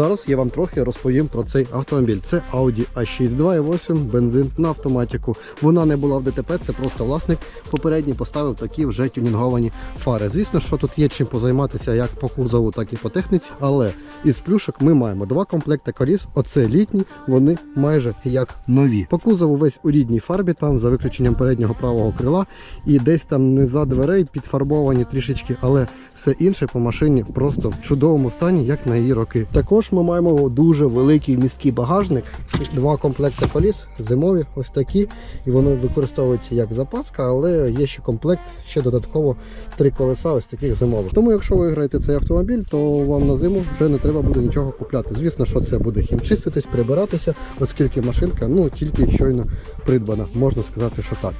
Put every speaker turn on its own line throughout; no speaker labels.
Зараз я вам трохи розповім про цей автомобіль. Це Audi A6 2.8 бензин на автоматику. Вона не була в ДТП, це просто власник попередній поставив такі вже тюнінговані фари. Звісно, що тут є чим позайматися як по кузову, так і по техніці, але із плюшок ми маємо два комплекти коліс. Оце літні, вони майже як нові. По кузову весь у рідній фарбі, там за виключенням переднього правого крила, і десь там не за дверей підфарбовані трішечки, але все інше по машині просто в чудовому стані, як на її роки. Також ми маємо дуже великий міський багажник, два комплекти коліс, зимові, ось такі, і воно використовується як запаска, але є ще комплект, ще додатково три колеса, ось таких зимових. Тому, якщо ви граєте цей автомобіль, то вам на зиму вже не треба буде нічого купляти. Звісно, що це буде хімчиститись, прибиратися, оскільки машинка ну тільки щойно придбана, можна сказати, що так.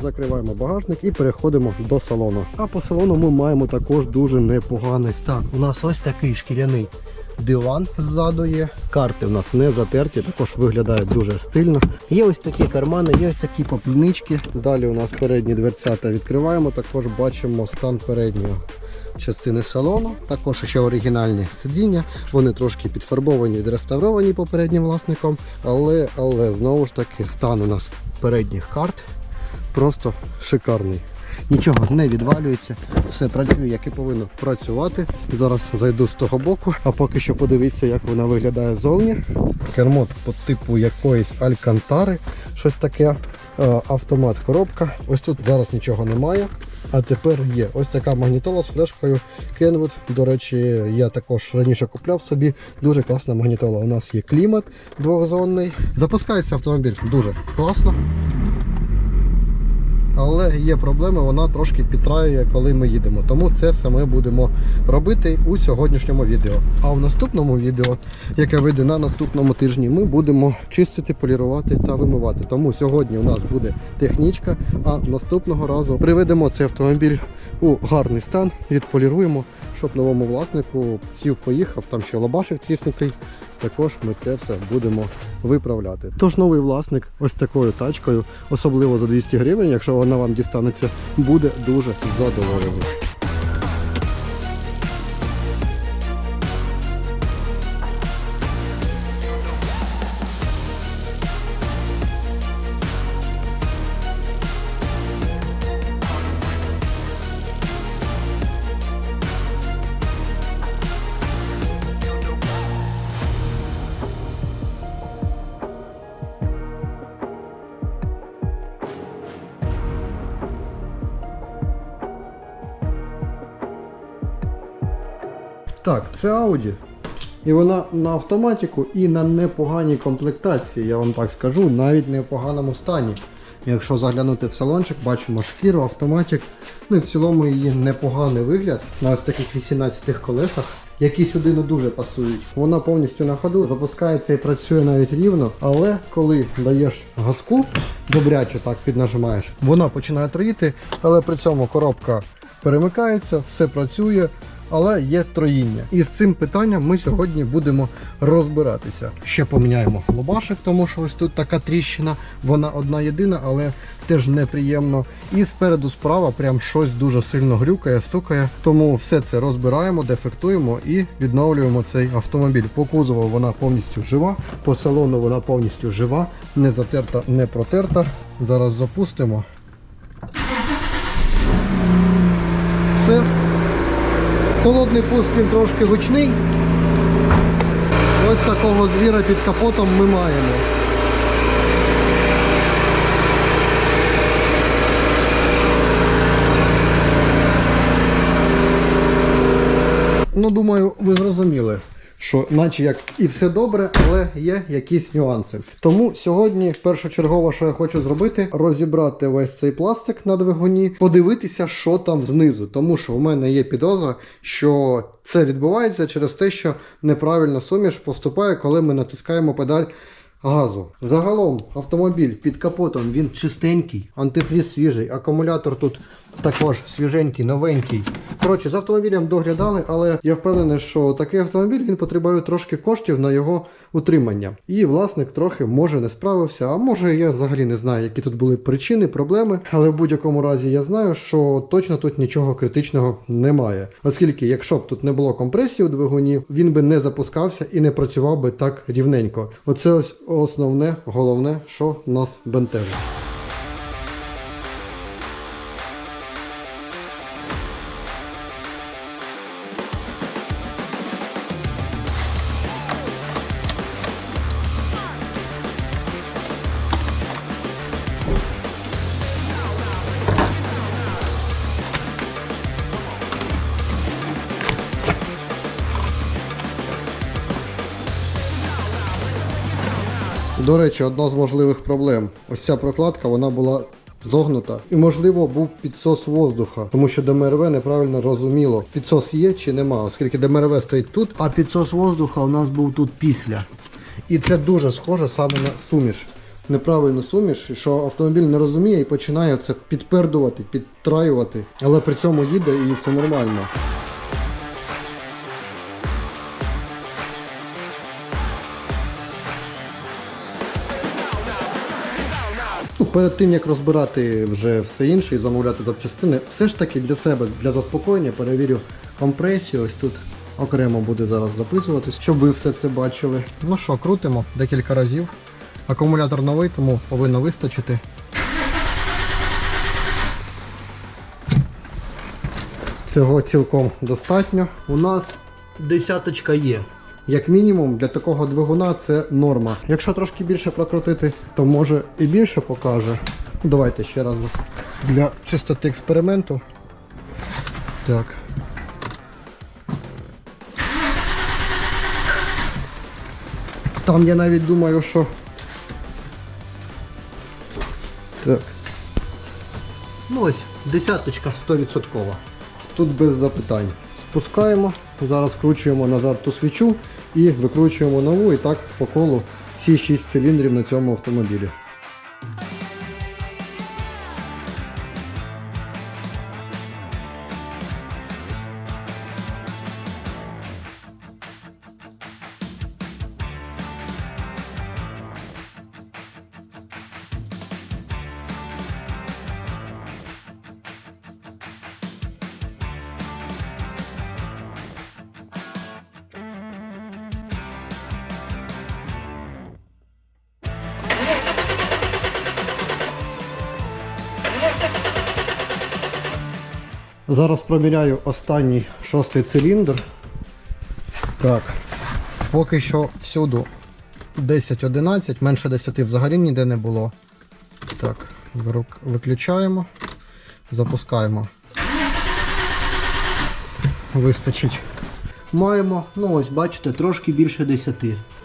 Закриваємо багажник і переходимо до салону. А по салону ми маємо також дуже непоганий стан. У нас ось такий шкіряний диван ззаду є. Карти в нас не затерті, також виглядає дуже стильно. Є ось такі кармани, є ось такі поплінички. Далі у нас передні дверцята відкриваємо. Також бачимо стан переднього. Частини салону, також ще оригінальні сидіння. Вони трошки підфарбовані, відреставровані попереднім власником, але, але знову ж таки стан у нас передніх карт просто шикарний. Нічого не відвалюється, все працює, як і повинно працювати. Зараз зайду з того боку, а поки що подивіться, як вона виглядає ззовні. Кермо по типу якоїсь алькантари, щось таке. Е, Автомат, коробка. Ось тут зараз нічого немає. А тепер є ось така магнітола з флешкою Kenwood. До речі, я також раніше купляв собі. Дуже класна магнітола. У нас є клімат двохзонний. Запускається автомобіль дуже класно. Але є проблеми, вона трошки підтраює, коли ми їдемо. Тому це саме будемо робити у сьогоднішньому відео. А в наступному відео, яке вийде на наступному тижні, ми будемо чистити, полірувати та вимивати. Тому сьогодні у нас буде технічка, а наступного разу приведемо цей автомобіль у гарний стан, відполіруємо, щоб новому власнику сів поїхав, там ще лобашик тріснутий. Також ми це все будемо виправляти. Тож новий власник ось такою тачкою, особливо за 200 гривень, якщо вона вам дістанеться, буде дуже задоволений. Так, це Audi. І вона на автоматику і на непоганій комплектації, я вам так скажу, навіть не в поганому стані. Якщо заглянути в салончик, бачимо шкіру, автоматик. Ну і в цілому її непоганий вигляд на ось таких 18 колесах, які сюди не дуже пасують. Вона повністю на ходу, запускається і працює навіть рівно, але коли даєш газку, добряче так піднажимаєш, вона починає троїти, але при цьому коробка перемикається, все працює. Але є троїння. І з цим питанням ми сьогодні будемо розбиратися. Ще поміняємо лобашик, тому що ось тут така тріщина, вона одна єдина, але теж неприємно. І спереду справа прям щось дуже сильно грюкає, стукає. Тому все це розбираємо, дефектуємо і відновлюємо цей автомобіль. По кузову вона повністю жива, по салону вона повністю жива, не затерта, не протерта. Зараз запустимо. Все. Холодний пуск він трошки гучний. Ось такого звіра під капотом ми маємо. Ну, думаю, ви зрозуміли, що наче як і все добре, але є якісь нюанси. Тому сьогодні першочергово, що я хочу зробити, розібрати весь цей пластик на двигуні, подивитися, що там знизу. Тому що у мене є підозра, що це відбувається через те, що неправильна суміш поступає, коли ми натискаємо педаль. Газу. Загалом автомобіль під капотом він чистенький, антифріз свіжий, акумулятор тут Також свіженький, новенький. Коротше, з автомобілем доглядали, але я впевнений, що такий автомобіль він потребує трошки коштів на його утримання. І власник трохи може не справився, а може я взагалі не знаю, які тут були причини, проблеми. Але в будь-якому разі я знаю, що точно тут нічого критичного немає. Оскільки, якщо б тут не було компресії у двигуні, він би не запускався і не працював би так рівненько. Оце ось основне, головне, що нас бентежить. До речі, одна з можливих проблем. Ось ця прокладка вона була зогнута. І, можливо, був підсос воздуха, тому що ДМРВ неправильно розуміло, підсос є чи нема, оскільки ДМРВ стоїть тут, а підсос воздуха у нас був тут після. І це дуже схоже саме на суміш. Неправильну суміш, що автомобіль не розуміє і починає це підпердувати, підтраювати, але при цьому їде і все нормально. Ну, перед тим як розбирати вже все інше і замовляти запчастини, все ж таки для себе, для заспокоєння перевірю компресію. Ось тут окремо буде зараз записуватись, щоб ви все це бачили. Ну що, крутимо декілька разів. Акумулятор новий, тому повинно вистачити. Цього цілком достатньо. У нас десяточка є. Як мінімум, для такого двигуна це норма. Якщо трошки більше прокрутити, то може і більше покаже. Ну, Давайте ще раз для чистоти експерименту. Так. Там я навіть думаю, що. Так. Ну ось, десяточка 100%. Тут без запитань. Спускаємо, зараз вкручуємо назад ту свічу і викручуємо нову і так по колу всі 6 циліндрів на цьому автомобілі. Зараз проміряю останній шостий циліндр. Так. Поки що всюду 10-11, менше 10 взагалі ніде не було. Так, виключаємо, запускаємо. Вистачить. Маємо, ну ось бачите, трошки більше 10.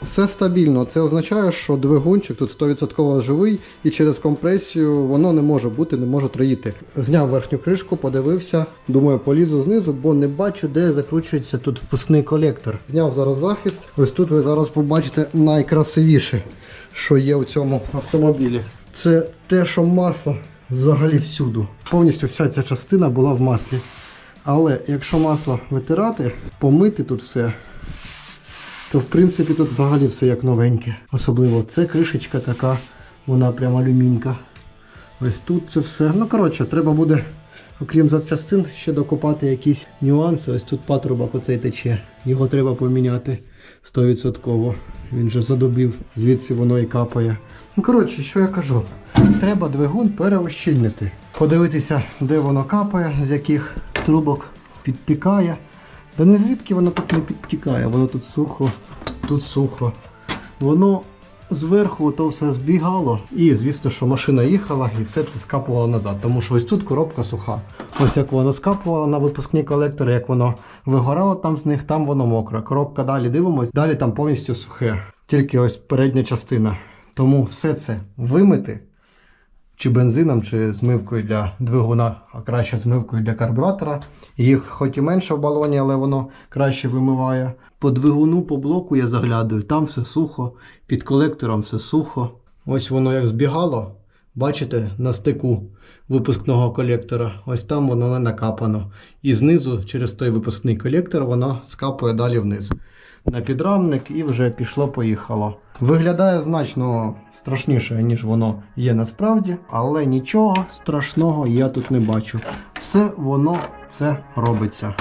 Все стабільно. Це означає, що двигунчик тут 100% живий і через компресію воно не може бути, не може троїти. Зняв верхню кришку, подивився, думаю, полізу знизу, бо не бачу, де закручується тут впускний колектор. Зняв зараз захист. Ось тут ви зараз побачите найкрасивіше, що є в цьому автомобілі. Це те, що масло взагалі всюду. Повністю вся ця частина була в маслі. Але якщо масло витирати, помити тут все, то в принципі тут взагалі все як новеньке. Особливо це кришечка така, вона прям алюмінька. Ось тут це все. Ну коротше, треба буде, окрім запчастин, ще докупати якісь нюанси. Ось тут патрубок оцей тече. Його треба поміняти 100%. Він же задобів, звідси воно і капає. Ну коротше, що я кажу? Треба двигун переощільнити. Подивитися, де воно капає, з яких трубок підтікає. Та не звідки воно тут не підтікає, воно тут сухо, тут сухо. Воно зверху то все збігало. І звісно, що машина їхала і все це скапувало назад. Тому що ось тут коробка суха. Ось як воно скапувало на випускні колектори, як воно вигорало там з них, там воно мокре. Коробка далі дивимось, далі там повністю сухе. Тільки ось передня частина. Тому все це вимити чи бензином, чи змивкою для двигуна, а краще змивкою для карбюратора. Їх хоч і менше в балоні, але воно краще вимиває. По двигуну, по блоку я заглядаю, там все сухо, під колектором все сухо. Ось воно як збігало, Бачите, на стику випускного колектора, ось там воно не накапано. І знизу, через той випускний колектор, воно скапує далі вниз. На підрамник і вже пішло-поїхало. Виглядає значно страшніше, ніж воно є насправді, але нічого страшного я тут не бачу. Все воно це робиться.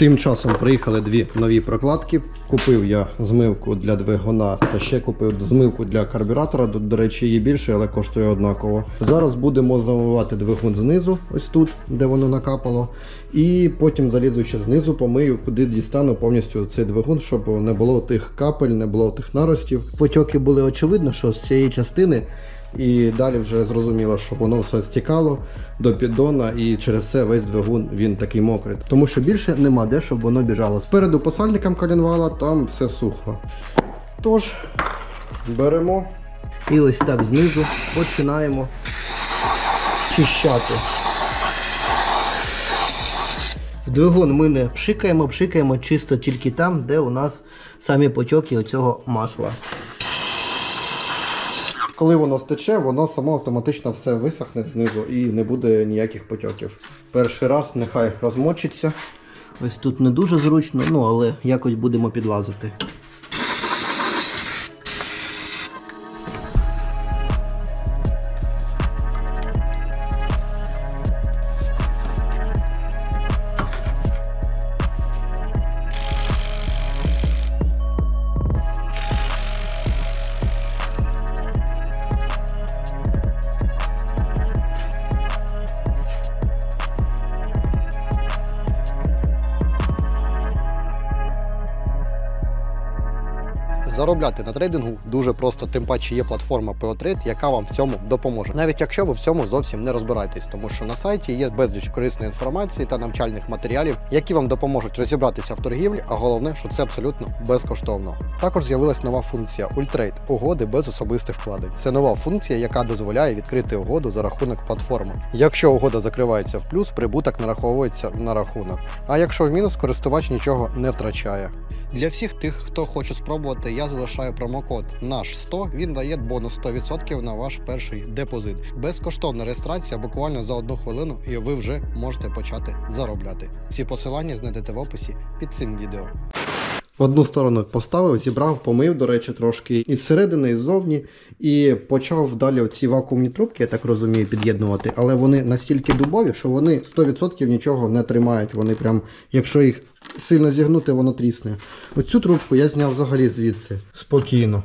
Тим часом приїхали дві нові прокладки. Купив я змивку для двигуна та ще купив змивку для карбюратора. До, речі, її більше, але коштує однаково. Зараз будемо замивати двигун знизу, ось тут, де воно накапало. І потім залізу ще знизу, помию, куди дістану повністю цей двигун, щоб не було тих капель, не було тих наростів. Потьоки були очевидно, що з цієї частини. І далі вже зрозуміло, що воно все стікало до піддона, і через це весь двигун він такий мокрий. Тому що більше нема де, щоб воно біжало. Спереду по сальникам колінвала там все сухо. Тож, беремо і ось так знизу починаємо чищати. Двигун ми не пшикаємо, пшикаємо чисто тільки там, де у нас самі потьоки оцього масла. Коли воно стече, воно само автоматично все висохне знизу і не буде ніяких потьоків. Перший раз нехай розмочиться. Ось тут не дуже зручно, ну але якось будемо підлазити. Трейдингу дуже просто, тим паче є платформа POTrade, яка вам в цьому допоможе. Навіть якщо ви в цьому зовсім не розбираєтесь, тому що на сайті є безліч корисної інформації та навчальних матеріалів, які вам допоможуть розібратися в торгівлі, а головне, що це абсолютно безкоштовно. Також з'явилась нова функція Ультрейд угоди без особистих вкладень. Це нова функція, яка дозволяє відкрити угоду за рахунок платформи. Якщо угода закривається в плюс, прибуток нараховується на рахунок. А якщо в мінус, користувач нічого не втрачає. Для всіх тих, хто хоче спробувати, я залишаю промокод наш 100 Він дає бонус 100% на ваш перший депозит. Безкоштовна реєстрація буквально за одну хвилину, і ви вже можете почати заробляти. Всі посилання знайдете в описі під цим відео. Одну сторону поставив, зібрав, помив, до речі, трошки із середини, і ззовні, і почав далі ці вакуумні трубки, я так розумію, під'єднувати, але вони настільки дубові, що вони 100% нічого не тримають. Вони прям, якщо їх сильно зігнути, воно трісне. Оцю трубку я зняв взагалі звідси спокійно,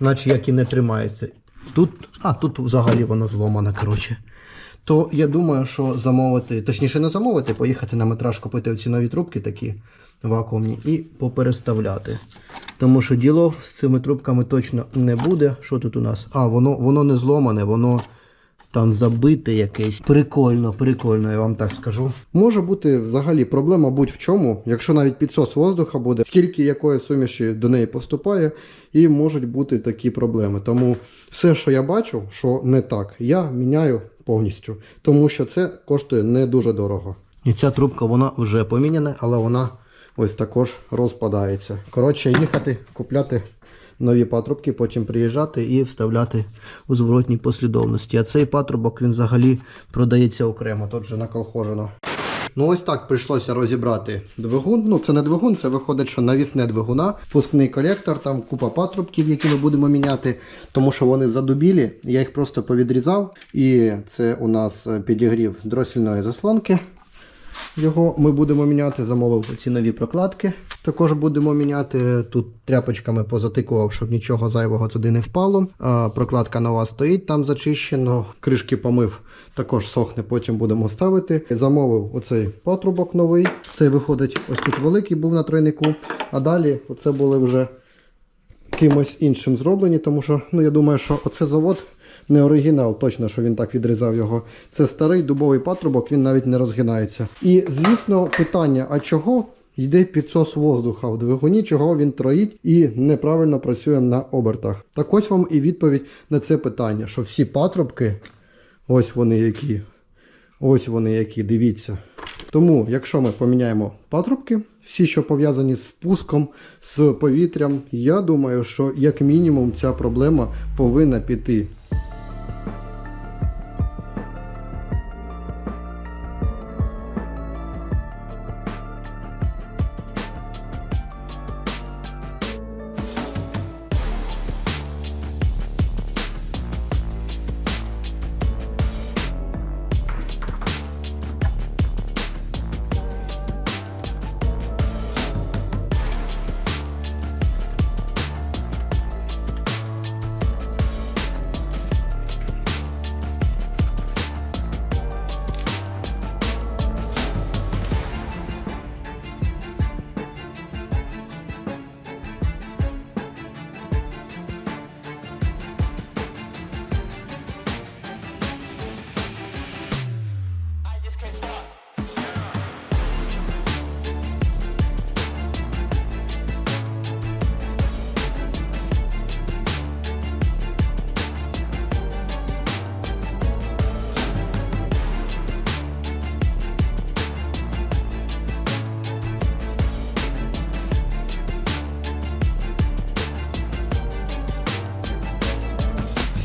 наче як і не тримається. Тут, а, тут взагалі воно зломане, коротше. То я думаю, що замовити, точніше не замовити, поїхати на метраж купити оці нові трубки такі вакуумні і попереставляти. Тому що діло з цими трубками точно не буде. Що тут у нас? А, воно, воно не зломане, воно там забите якесь. Прикольно, прикольно, я вам так скажу. Може бути взагалі проблема будь в чому, якщо навіть підсос воздуха буде, скільки якої суміші до неї поступає, і можуть бути такі проблеми. Тому все, що я бачу, що не так, я міняю повністю, тому що це коштує не дуже дорого. І ця трубка вона вже поміняна, але вона ось також розпадається. Коротше, їхати, купляти нові патрубки, потім приїжджати і вставляти у зворотній послідовності. А цей патрубок він взагалі продається окремо, тут вже наколхожено. Ну ось так прийшлося розібрати двигун. Ну це не двигун, це виходить, що навісне двигуна, впускний колектор, там купа патрубків, які ми будемо міняти, тому що вони задубілі. Я їх просто повідрізав. І це у нас підігрів дросільної заслонки. Його ми будемо міняти. Замовив ці нові прокладки. Також будемо міняти. Тут тряпочками позатикував, щоб нічого зайвого туди не впало. Прокладка нова стоїть, там зачищено. Кришки помив, також сохне, потім будемо ставити. Замовив оцей патрубок новий. Цей виходить ось тут великий був на тройнику. А далі оце були вже кимось іншим зроблені, тому що ну я думаю, що оце завод не оригінал, точно, що він так відрізав його. Це старий дубовий патрубок, він навіть не розгинається. І звісно, питання: а чого йде підсос воздуха в двигуні, чого він троїть і неправильно працює на обертах? Так ось вам і відповідь на це питання, що всі патрубки, ось вони які. Ось вони які, дивіться. Тому, якщо ми поміняємо патрубки, всі, що пов'язані з впуском, з повітрям, я думаю, що як мінімум ця проблема повинна піти.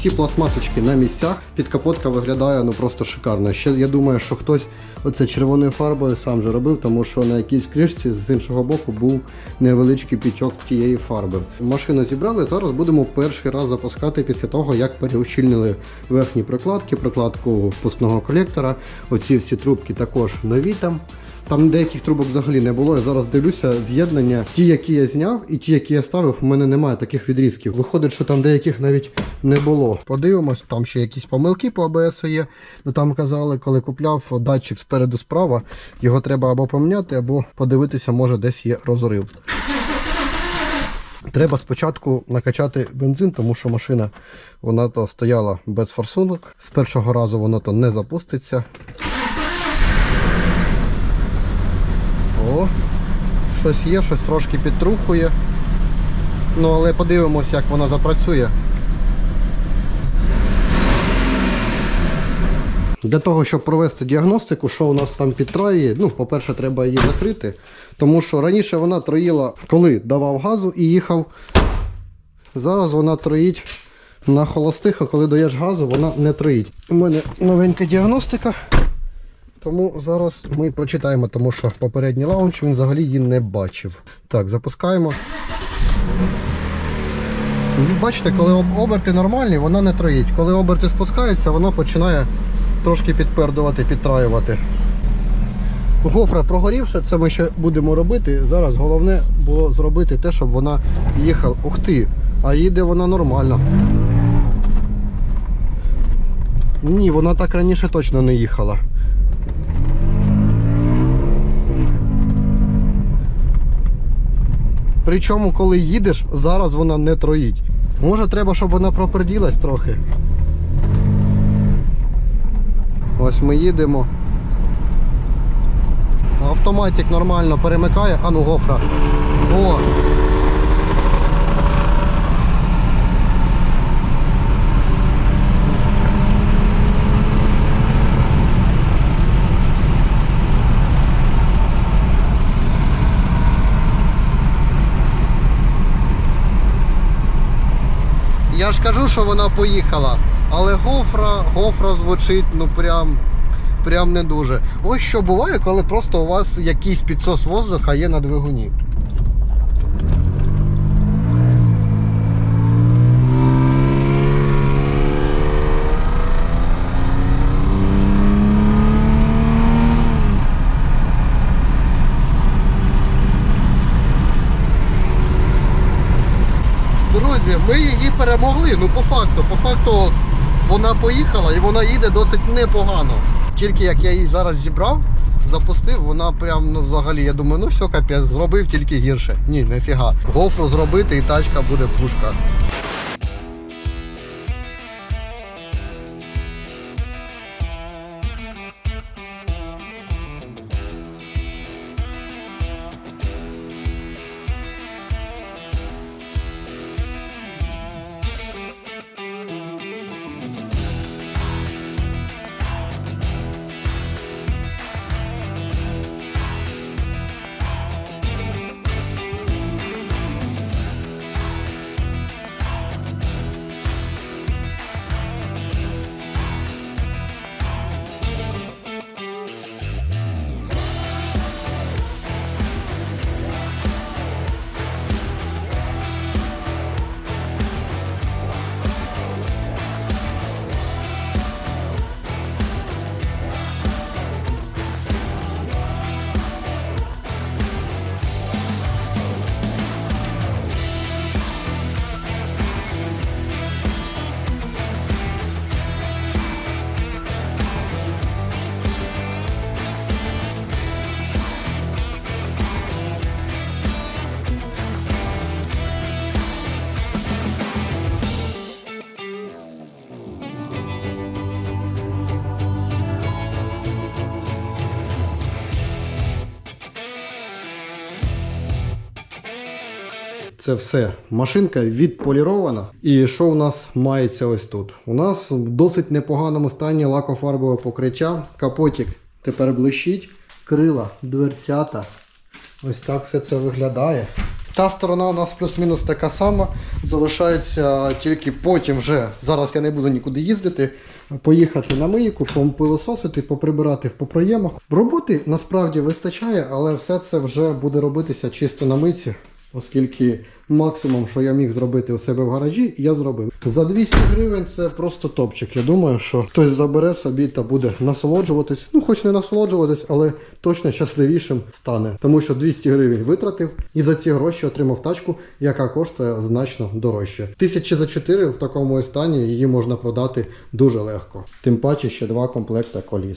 Всі пластмасочки на місцях. Підкапотка виглядає ну просто шикарно. Ще я думаю, що хтось оце червоною фарбою сам же робив, тому що на якійсь кришці з іншого боку був невеличкий підтік тієї фарби. Машину зібрали. Зараз будемо перший раз запускати після того, як переущільнили верхні прокладки, прокладку впускного колектора. Оці всі трубки також нові там. Там деяких трубок взагалі не було. Я зараз дивлюся з'єднання. Ті, які я зняв, і ті, які я ставив, у мене немає таких відрізків. Виходить, що там деяких навіть не було. Подивимось, там ще якісь помилки по АБС є. Ну там казали, коли купляв датчик спереду справа, його треба або поміняти, або подивитися, може десь є розрив. Треба спочатку накачати бензин, тому що машина вона то стояла без форсунок. З першого разу воно то не запуститься. О, щось є, щось трошки підтрухує. Ну, але подивимось, як вона запрацює. Для того, щоб провести діагностику, що у нас там підтрає, ну, по-перше, треба її закрити. Тому що раніше вона троїла, коли давав газу і їхав. Зараз вона троїть на холостих, а коли даєш газу, вона не троїть. У мене новенька діагностика. Тому зараз ми прочитаємо, тому що попередній лаунч він взагалі її не бачив. Так, запускаємо. Ви Бачите, коли оберти нормальні, вона не троїть. Коли оберти спускаються, вона починає трошки підпердувати, підтраювати. Гофра прогорівша, це ми ще будемо робити. Зараз головне було зробити те, щоб вона їхала. Ух ти! А їде вона нормально. Ні, вона так раніше точно не їхала. Причому, коли їдеш, зараз вона не троїть. Може треба, щоб вона проперділась трохи. Ось ми їдемо. Автоматик нормально перемикає, а ну гофра. О! Я ж кажу, що вона поїхала. Але гофра, гофра звучить, ну прям, прям не дуже. Ось що буває, коли просто у вас якийсь підсос воздуха є на двигуні. Ми її перемогли. Ну, по факту, по факту вона поїхала і вона їде досить непогано. Тільки як я її зараз зібрав, запустив, вона прям ну взагалі, я думаю, ну все капець, зробив тільки гірше. Ні, нефіга. Гофру зробити і тачка буде пушка. Це все. Машинка відполірована. І що у нас мається ось тут? У нас в досить непоганому стані лакофарбове покриття. Капотик тепер блищить. Крила, дверцята. Ось так все це виглядає. Та сторона у нас плюс-мінус така сама. Залишається тільки потім вже. Зараз я не буду нікуди їздити. Поїхати на мийку, попилососити, поприбирати в попроємах. Роботи насправді вистачає, але все це вже буде робитися чисто на митці, оскільки максимум, що я міг зробити у себе в гаражі, я зробив. За 200 гривень це просто топчик. Я думаю, що хтось забере собі та буде насолоджуватись. Ну, хоч не насолоджуватись, але точно щасливішим стане. Тому що 200 гривень витратив і за ці гроші отримав тачку, яка коштує значно дорожче. Тисячі за 4 в такому стані її можна продати дуже легко. Тим паче ще два комплекти коліс.